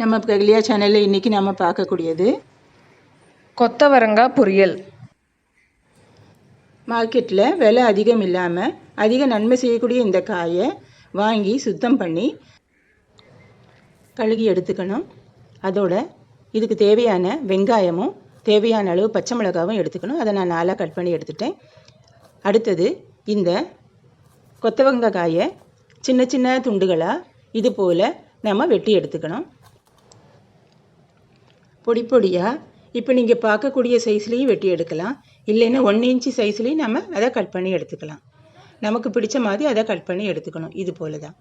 நம்ம பிரகலியா சேனலில் இன்றைக்கி நம்ம பார்க்கக்கூடியது கொத்தவரங்காய் பொரியல். மார்க்கெட்டில் விலை அதிகம் இல்லாமல் அதிக நன்மை செய்யக்கூடிய இந்த காயை வாங்கி சுத்தம் பண்ணி கழுகி எடுத்துக்கணும். அதோட இதுக்கு தேவையான வெங்காயமும் தேவையான அளவு பச்சை மிளகாவும் எடுத்துக்கணும். அதை நான் நாலாக கட் பண்ணி எடுத்துட்டேன். அடுத்தது இந்த கொத்தவரங்காய் காயை சின்ன சின்ன துண்டுகளாக இது போல் நம்ம வெட்டி எடுத்துக்கணும். பொடி பொடியாக இப்போ நீங்கள் பார்க்கக்கூடிய சைஸ்லேயும் வெட்டி எடுக்கலாம். இல்லைன்னா ஒன் இன்ச்சு சைஸ்லேயும் நம்ம அதை கட் பண்ணி எடுத்துக்கலாம். நமக்கு பிடிச்ச மாதிரி அதை கட் பண்ணி எடுத்துக்கணும். இது போல தான்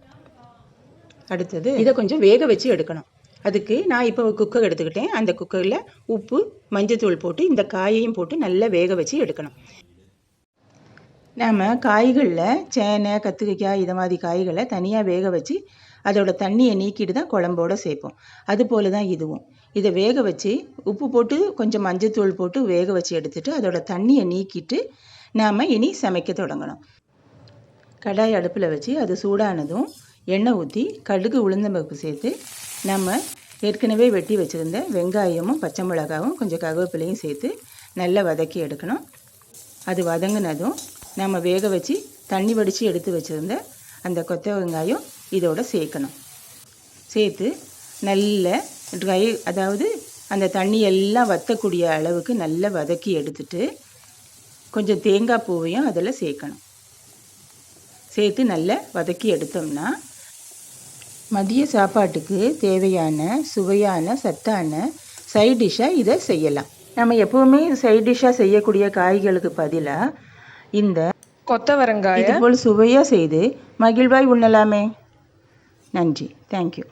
அடுத்தது இதை கொஞ்சம் வேக வச்சு எடுக்கணும். அதுக்கு நான் இப்போ குக்கர் எடுத்துக்கிட்டேன். அந்த குக்கரில் உப்பு மஞ்சத்தூள் போட்டு இந்த காயையும் போட்டு நல்லா வேக வச்சு எடுக்கணும். நாம் காய்களில் சேனை கத்திரிக்காய் இதை மாதிரி காய்களை தனியாக வேக வச்சு அதோட தண்ணியை நீக்கிட்டு தான் குழம்போட சேர்ப்போம். அது போல தான் இதுவும். இதை வேக வச்சு உப்பு போட்டு கொஞ்சம் மஞ்சத்தூள் போட்டு வேக வச்சு எடுத்துட்டு அதோட தண்ணியை நீக்கிட்டு நாம் இனி சமைக்க தொடங்கணும். கடாய் அடுப்பில் வச்சு அது சூடானதும் எண்ணெய் ஊற்றி கடுகு உளுந்தம்பருப்பு சேர்த்து நம்ம ஏற்கனவே வெட்டி வச்சுருந்த வெங்காயமும் பச்சை மிளகாவும் கொஞ்சம் கருவேப்பிலையும் சேர்த்து நல்லா வதக்கி எடுக்கணும். அது வதங்கினதும் நம்ம வேக வச்சு தண்ணி வடித்து எடுத்து வச்சுருந்த அந்த கொத்த வெங்காயம் இதோட சேர்க்கணும். சேர்த்து நல்ல ட்ரை அதாவது அந்த தண்ணி எல்லாம் வற்றக்கூடிய அளவுக்கு நல்லா வதக்கி எடுத்துட்டு கொஞ்சம் தேங்காய் பூவையும் அதில் சேர்க்கணும். சேர்த்து நல்லா வதக்கி எடுத்தோம்னா மதிய சாப்பாட்டுக்கு தேவையான சுவையான சத்தான சைட் டிஷ்ஷாக இதை செய்யலாம். நம்ம எப்போவுமே சைட் டிஷ்ஷாக செய்யக்கூடிய காய்களுக்கு பதிலாக இந்த கொத்தவரங்காய். இதுபோல் சுவையாக செய்து மகிழ்வாய் உண்ணலாமே. நன்றி. தேங்க்யூ